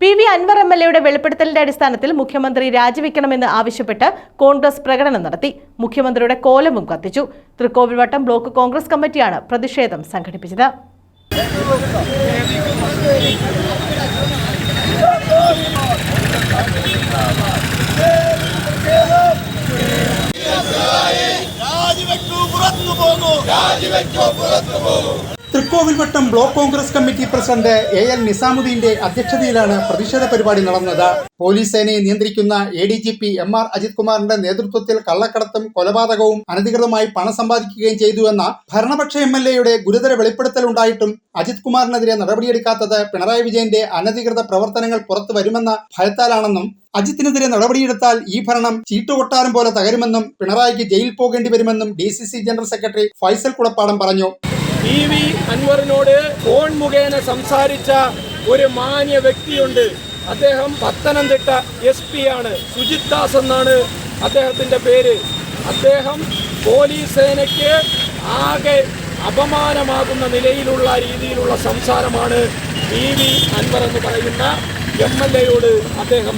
P V Anvar M L എയുടെ വെളിപ്പെടുത്തലിന്റെ അടിസ്ഥാനത്തിൽ മുഖ്യമന്ത്രി രാജിവെക്കണമെന്ന് ആവശ്യപ്പെട്ട് കോൺഗ്രസ് പ്രകടനം നടത്തി. മുഖ്യമന്ത്രിയുടെ കോലവും കത്തിച്ചു. തൃക്കോവിൽവട്ടം ബ്ലോക്ക് കോൺഗ്രസ് കമ്മിറ്റിയാണ് പ്രതിഷേധം സംഘടിപ്പിച്ചത്. രാജിവെക്കൂ പുറത്തു പോകൂ Thrikkovilvattom block Congress committee president A L നിസാമുദ്ദീന്റെ അധ്യക്ഷതയിലാണ് പ്രതിഷേധ പരിപാടി നടന്നത്. പോലീസ് സേനയെ നിയന്ത്രിക്കുന്ന A D G P M R Ajith കുമാറിന്റെ നേതൃത്വത്തിൽ കള്ളക്കടത്തും കൊലപാതകവും അനധികൃതമായി പണം സമ്പാദിക്കുകയും ചെയ്തുവെന്ന ഭരണപക്ഷ എം എൽ എയുടെ ഗുരുതര വെളിപ്പെടുത്തൽ ഉണ്ടായിട്ടും അജിത് കുമാറിനെതിരെ നടപടിയെടുക്കാത്തത് പിണറായി വിജയന്റെ അനധികൃത പ്രവർത്തനങ്ങൾ പുറത്തു വരുമെന്ന ഭയത്താലാണെന്നും അജിത്തിനെതിരെ നടപടിയെടുത്താൽ ഈ ഭരണം ചീട്ടുകൊട്ടാരം പോലെ തകരുമെന്നും പിണറായിക്ക് ജയിൽ പോകേണ്ടി വരുമെന്നും D general secretary Faisal Kulappadam പറഞ്ഞു. പി വി അൻവറിനോട് ഫോൺ മുഖേന സംസാരിച്ച ഒരു മാന്യ വ്യക്തിയുണ്ട്. അദ്ദേഹം പത്തനംതിട്ട എസ് പി ആണ്. സുജിത് ദാസ് എന്നാണ് അദ്ദേഹത്തിന്റെ പേര്. അദ്ദേഹം പോലീസ് സേനയ്ക്ക് ആകെ അപമാനമാകുന്ന നിലയിലുള്ള രീതിയിലുള്ള സംസാരമാണ് അൻവർ എന്ന് പറയുന്ന അദ്ദേഹം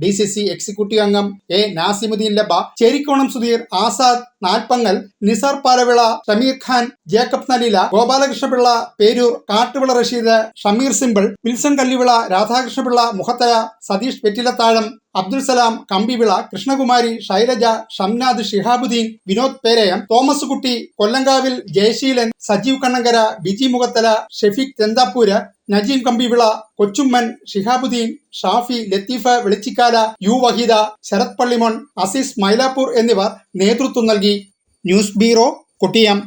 ഡി സി സി എക്സിക്യൂട്ടീവ് അംഗം A Nasimuddin ലബ Cherikkonam Sudheer Azad Nalppangal Nisar Palavila Shameer Khan Jacob Naleela Gopalakrishnapillai Peroor Kattuvila Rasheed Shameer simple Wilson Kallivila Radhakrishnapillai Mukhathala Satheesh Vettilathazham Abdul Salam Kambivila Krishnakumari Shailaja Shamnad Shihabuddeen Vinod Perayam Thomas Kutty കൊല്ലങ്കാവിൽ Jayaseelan Sajeev Kannankara Biji Mukhathala Shefeeq Chenthapoor Najeem Kambivila Kochumman Shihabuddin Shafi Latheef Velichikkala U Waheeda Sarath Pallimon Azeez Mylapore എന്നിവർ നേതൃത്വം നൽകി. News bureau Kottiyam.